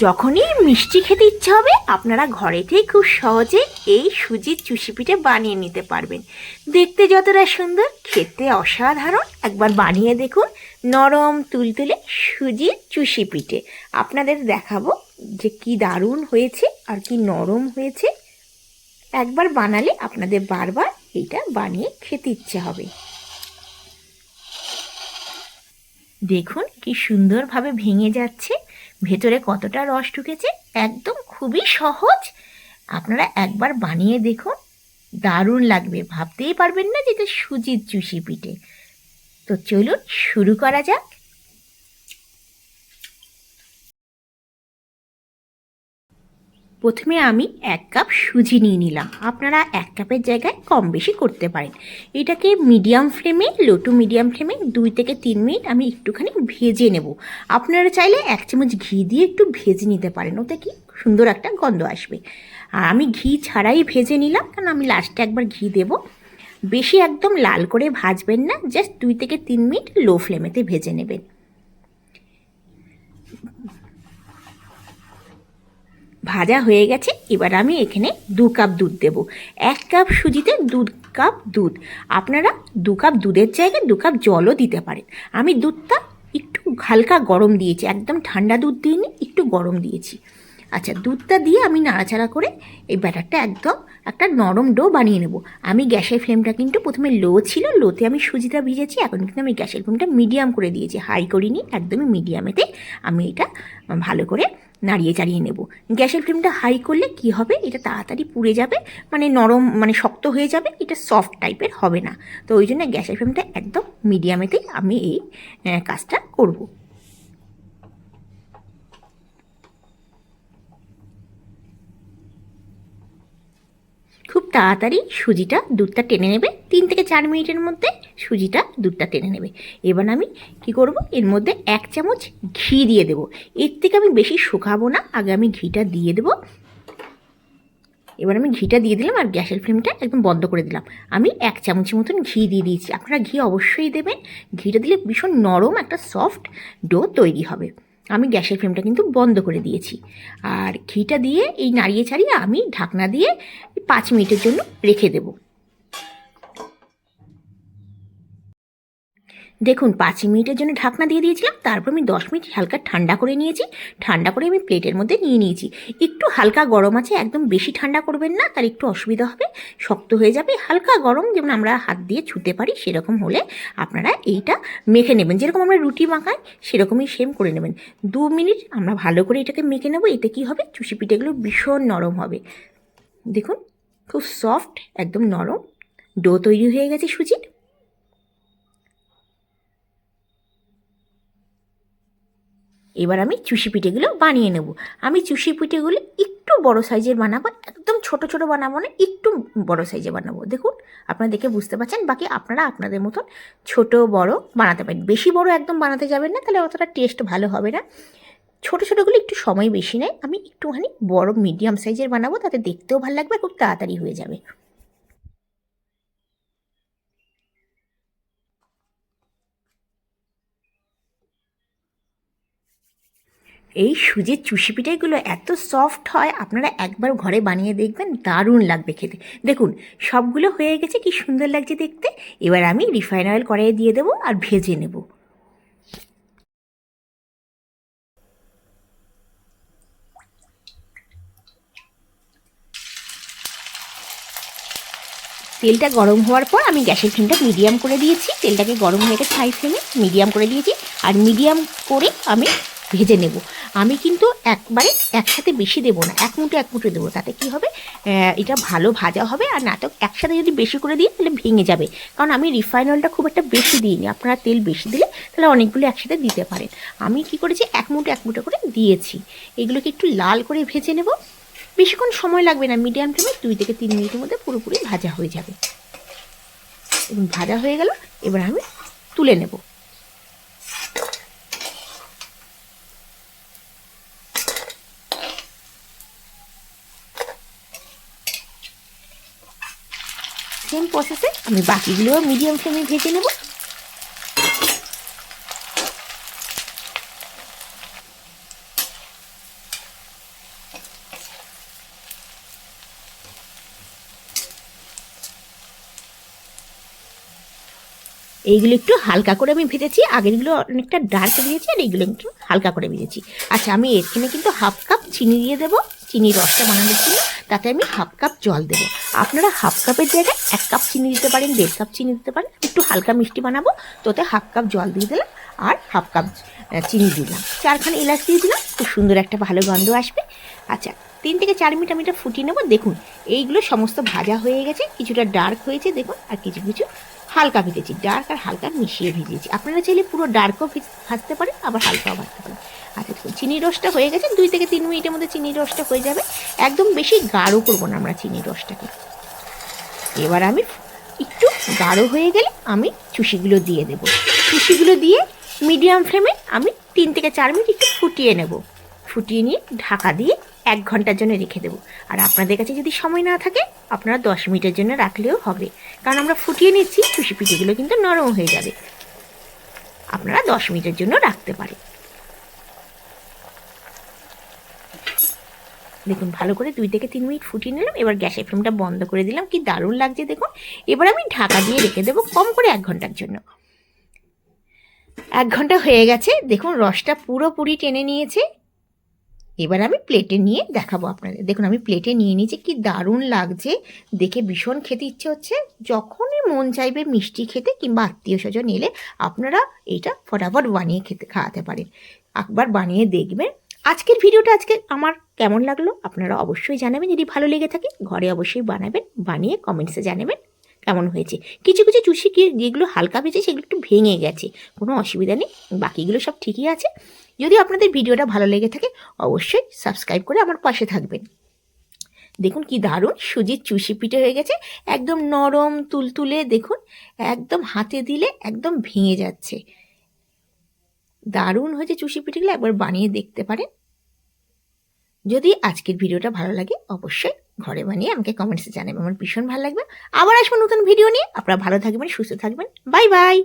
যখনই মিষ্টি খেতে ইচ্ছে হবে, আপনারা ঘরেতেই খুব সহজে এই সুজির চুষি পিঠে বানিয়ে নিতে পারবেন। দেখতে যতটা সুন্দর, খেতে অসাধারণ। একবার বানিয়ে দেখুন, নরম তুলতুলে সুজির চুষি পিঠে। আপনাদের দেখাবো যে কি দারুণ হয়েছে আর কি নরম হয়েছে। একবার বানালে আপনাদের বারবার এটা বানিয়ে খেতে ইচ্ছে হবে। দেখুন কি সুন্দরভাবে ভেঙে যাচ্ছে। ভেতরে কতটা রস ঢুকেছে একদম খুবই সহজ। আপনারা একবার বানিয়ে দেখুন। দারুণ লাগবে, ভাবতেই পারবেন না যে এটা সুজির চুষি পিঠে। তো চলুন শুরু করা যাক। প্রথমে আমি এক কাপ সুজি নিয়ে নিলাম। আপনারা এক কাপের জায়গায় কম বেশি করতে পারেন। এটাকে মিডিয়াম ফ্লেমে, লো টু মিডিয়াম ফ্লেমে দুই থেকে তিন মিনিট আমি একটুখানি ভেজে নেব। আপনারা চাইলে এক চামচ ঘি দিয়ে একটু ভেজে নিতে পারেন। ওতে কি সুন্দর একটা গন্ধ আসবে। আর আমি ঘি ছাড়াই ভেজে নিলাম, কারণ আমি লাস্টে একবার ঘি দেব। বেশি একদম লাল করে ভাজবেন না জাস্ট দুই থেকে তিন মিনিট লো ফ্লেমেতে ভেজে নেবেন। ভাজা হয়ে গেছে, এবার আমি এখানে দু কাপ দুধ দেব। এক কাপ সুজিতে দু কাপ দুধ। আপনারা দু কাপ দুধের জায়গায় দু কাপ জলও দিতে পারেন। আমি দুধটা একটু হালকা গরম দিয়েছি, একদম ঠান্ডা দুধ দিইনি, একটু গরম দিয়েছি। আচ্ছা দুধটা দিয়ে আমি নাড়াচাড়া করে এই ব্যাটারটা একদম একটা নরম ডো বানিয়ে নেব। আমি গ্যাসের ফ্লেমটা কিন্তু প্রথমে লো ছিল, লোতে আমি সুজিটা ভিজেছি, এখন কিন্তু আমি গ্যাসের ফ্লেমটা মিডিয়াম করে দিয়েছি, হাই করিনি, একদমই মিডিয়ামেতে। আমি এটা ভালো করে নাড়িয়ে চাড়িয়ে নেব। গ্যাসের ফ্লেমটা হাই করলে কি হবে? এটা তাড়াতাড়ি পুড়ে যাবে মানে নরম মানে শক্ত হয়ে যাবে, এটা সফট টাইপের হবে না। তো ওই জন্য গ্যাসের ফ্লেমটা একদম মিডিয়ামেতেই আমি এই কাজটা করব। খুব তাড়াতাড়ি সুজিটা দুধটা টেনে নেবে। তিন থেকে চার মিনিটের মধ্যে সুজিটা দুধটা টেনে নেবে। এবার আমি কি করব? এর মধ্যে এক চামচ ঘি দিয়ে দেবো। এর থেকে আমি বেশি শুকাবো না। আগে আমি ঘিটা দিয়ে দেবো। এবার আমি ঘিটা দিয়ে দিলাম আর গ্যাসের ফ্লেমটা একদম বন্ধ করে দিলাম। আমি এক চামচের মতন ঘি দিয়ে দিয়েছি। আপনারা ঘি অবশ্যই দেবেন। ঘিটা দিলে ভীষণ নরম একটা সফট ডো তৈরি হবে। আমি গ্যাসের ফ্লেমটা কিন্তু বন্ধ করে দিয়েছি। আর ঘিটা দিয়ে এই নাড়িয়ে ছাড়িয়ে আমি ঢাকনা দিয়ে পাঁচ মিনিটের জন্য রেখে দেবো। দেখুন, পাঁচ মিনিটের জন্য ঢাকনা দিয়ে দিয়েছিলাম, তারপর আমি দশ মিনিট হালকা ঠান্ডা করে নিয়েছি। ঠান্ডা করে আমি প্লেটের মধ্যে নিয়ে নিয়েছি। একটু হালকা গরম আছে, একদম বেশি ঠান্ডা করবেন না, তার একটু অসুবিধা হবে, শক্ত হয়ে যাবে। হালকা গরম, যেমন আমরা হাত দিয়ে ছুতে পারি, সেরকম হলে আপনারা এইটা মেখে নেবেন। যেরকম আমরা রুটি মাখাই, সেরকমই সেম করে নেবেন। দু মিনিট আমরা ভালো করে এটাকে মেখে নেব, এতে কী হবে? চুষি পিঠেগুলো ভীষণ নরম হবে। দেখুন, খুব সফট একদম নরম। ডো তৈরি হয়ে গেছে সুজির। এবার আমি চুষি পিঠেগুলো বানিয়ে নেব। আমি চুষি পিঠেগুলো একটু বড় সাইজের বানাবো, একদম ছোট ছোট বানাবো না, একটু বড় সাইজে বানাবো। দেখুন, আপনারা দেখে বুঝতে পারছেন, বাকি আপনারা আপনাদের মতন ছোট, বড় বানাতে পারেন। বেশি বড় একদম বানাতে যাবেন না, তাহলে অতটা টেস্ট ভালো হবে না। ছোটো ছোটোগুলো একটু সময় বেশি নেয়, আমি একটুখানি বড় মিডিয়াম সাইজের বানাবো, তাতে দেখতেও ভালো লাগবে, খুব তাড়াতাড়ি হয়ে যাবে। এই সুজির চুষি পিঠাগুলো এত সফট হয়, আপনারা একবার ঘরে বানিয়ে দেখবেন, দারুণ লাগবে খেতে। দেখুন, সবগুলো হয়ে গেছে, কি সুন্দর লাগছে দেখতে। এবার আমি রিফাইন অয়েল কড়াইয়ে দিয়ে দেবো আর ভেজে নেব। তেলটা গরম হওয়ার পর আমি গ্যাসের ফ্লেমটা মিডিয়াম করে দিয়েছি। তেলটাকে গরম হয়ে গেছে হাই ফ্লেমে মিডিয়াম করে দিয়েছি। আর মিডিয়াম করে আমি ভেজে নেব। আমি কিন্তু একবারে একসাথে বেশি দেবো না, এক মুঠো এক মুঠো দেবো। তাতে কি হবে? এটা ভালো ভাজা হবে আর নাটক একসাথে যদি বেশি করে দিই, তাহলে ভেঙে যাবে। কারণ আমি রিফাইন অয়েলটা খুব একটা বেশি দিইনি। আপনারা তেল বেশি দিলে তাহলে অনেকগুলো একসাথে দিতে পারেন। আমি কি করেছি? এক মুঠো এক মুঠো করে দিয়েছি। এগুলোকে একটু লাল করে ভেজে নেব। বেশিক্ষণ সময় লাগবে না। মিডিয়াম ফ্লেমে দুই থেকে তিন মিনিটের মধ্যে পুরোপুরি ভাজা হয়ে যাবে। এবং ভাজা হয়ে গেল। এবার আমি তুলে নেব সেম প্রসেসে আমি বাকিগুলোও মিডিয়াম ফ্লেমে ভেজে নেব। এইগুলো একটু হালকা করে আমি ভেজেছি, আগেরগুলো অনেকটা ডার্ক ভেজেছি, আর এইগুলো একটু হালকা করে ভেজেছি। আচ্ছা আমি এখানে কিন্তু হাফ কাপ চিনি দিয়ে দেবো চিনির রসটা বানানোর জন্য, তাতে আমি হাফ কাপ জল দেবো। আপনারা হাফ কাপের জায়গায় এক কাপ চিনি দিতে পারেন, দেড় কাপ চিনি দিতে পারেন, একটু হালকা মিষ্টি বানাবো, তোতে হাফ কাপ জল দিয়ে দিলাম, আর হাফ কাপ চিনি দিলাম। চারখানা এলাচ দিয়ে দিলাম, খুব সুন্দর একটা ভালো গন্ধ আসবে। আচ্ছা তিন থেকে চার মিনিট আমি এটা ফুটিয়ে নেব, দেখুন, এইগুলো সমস্ত ভাজা হয়ে গেছে, কিছুটা ডার্ক হয়েছে, দেখুন, আর কিছু কিছু হালকা ভেজেছি ডার্ক আর হালকা মিশিয়ে ভেজেছি। আপনারা চাইলে পুরো ডার্কও ভাজতে পারেন, আবার হালকাও ভাজতে পারেন। আচ্ছা চিনির রসটা হয়ে গেছে, দুই থেকে তিন মিনিটের মধ্যে চিনির রসটা হয়ে যাবে। একদম বেশি গাঢ় করব না আমরা চিনির রসটাকে। এবার আমি একটু গাঢ় হয়ে গেলে আমি চুষিগুলো দিয়ে দেবো। চুষিগুলো দিয়ে মিডিয়াম ফ্লেমে আমি তিন থেকে চার মিনিট একটু ফুটিয়ে নেব। ফুটিয়ে নিয়ে ঢাকা দিয়ে এক ঘণ্টার জন্য রেখে দেবো। আর আপনাদের কাছে যদি সময় না থাকে, আপনারা দশ মিনিটের জন্য রাখলেও হবে। কারণ আমরা ফুটিয়ে নিচ্ছি চুষি পিঠেগুলো কিন্তু নরম হয়ে যাবে। আপনারা দশ মিনিটের জন্য রাখতে পারেন। দেখুন, ভালো করে দুই থেকে তিন মিনিট ফুটিয়ে নিলাম। এবার গ্যাসের ফ্লেমটা বন্ধ করে দিলাম। কি দারুণ লাগছে দেখুন। এবার আমি ঢাকা দিয়ে রেখে দেবো কম করে এক ঘণ্টার জন্য। এক ঘণ্টা হয়ে গেছে। দেখুন, রসটা পুরোপুরি টেনে নিয়েছে। এবার আমি প্লেটে নিয়ে দেখাবো আপনাদের। দেখুন, আমি প্লেটে নিয়ে নিয়েছি, কি দারুণ লাগছে। দেখে ভীষণ খেতে ইচ্ছে হচ্ছে। যখনই মন চাইবে মিষ্টি খেতে কিংবা আত্মীয় স্বজন এলে আপনারা এটা ফটাফট বানিয়ে খেতে, খাওয়াতে পারেন। একবার বানিয়ে দেখবেন। আজকের ভিডিওটা আজকে আমার কেমন লাগল? আপনারা অবশ্যই জানাবেন। যদি ভালো লেগে থাকে, ঘরে অবশ্যই বানাবেন, বানিয়ে কমেন্টসে জানাবেন কেমন হয়েছে। কিছু কিছু চুষি যেগুলো হালকা ভেজে, সেগুলো একটু ভেঙে গেছে। কোনো অসুবিধা নেই, বাকিগুলো সব ঠিকই আছে। যদি আপনাদের ভিডিওটা ভালো লেগে থাকে, অবশ্যই সাবস্ক্রাইব করে আমার পাশে থাকবেন। দেখুন কি দারুণ, সুজির চুষি পিঠে হয়ে গেছে, একদম নরম, তুলতুলে, দেখুন, একদম হাতে দিলে একদম ভেঙে যাচ্ছে। দারুণ হয়েছে চুষি পিঠেগুলো, একবার বানিয়ে দেখতে পারেন। যদি আজকের ভিডিওটা ভালো লাগে, অবশ্যই ঘরে বানিয়ে আমাকে কমেন্টসে জানাবেন, আমার ভীষণ ভালো লাগবে। আবার আসব নতুন ভিডিও নিয়ে, আপনারা ভালো থাকবেন, সুস্থ থাকবেন বাই বাই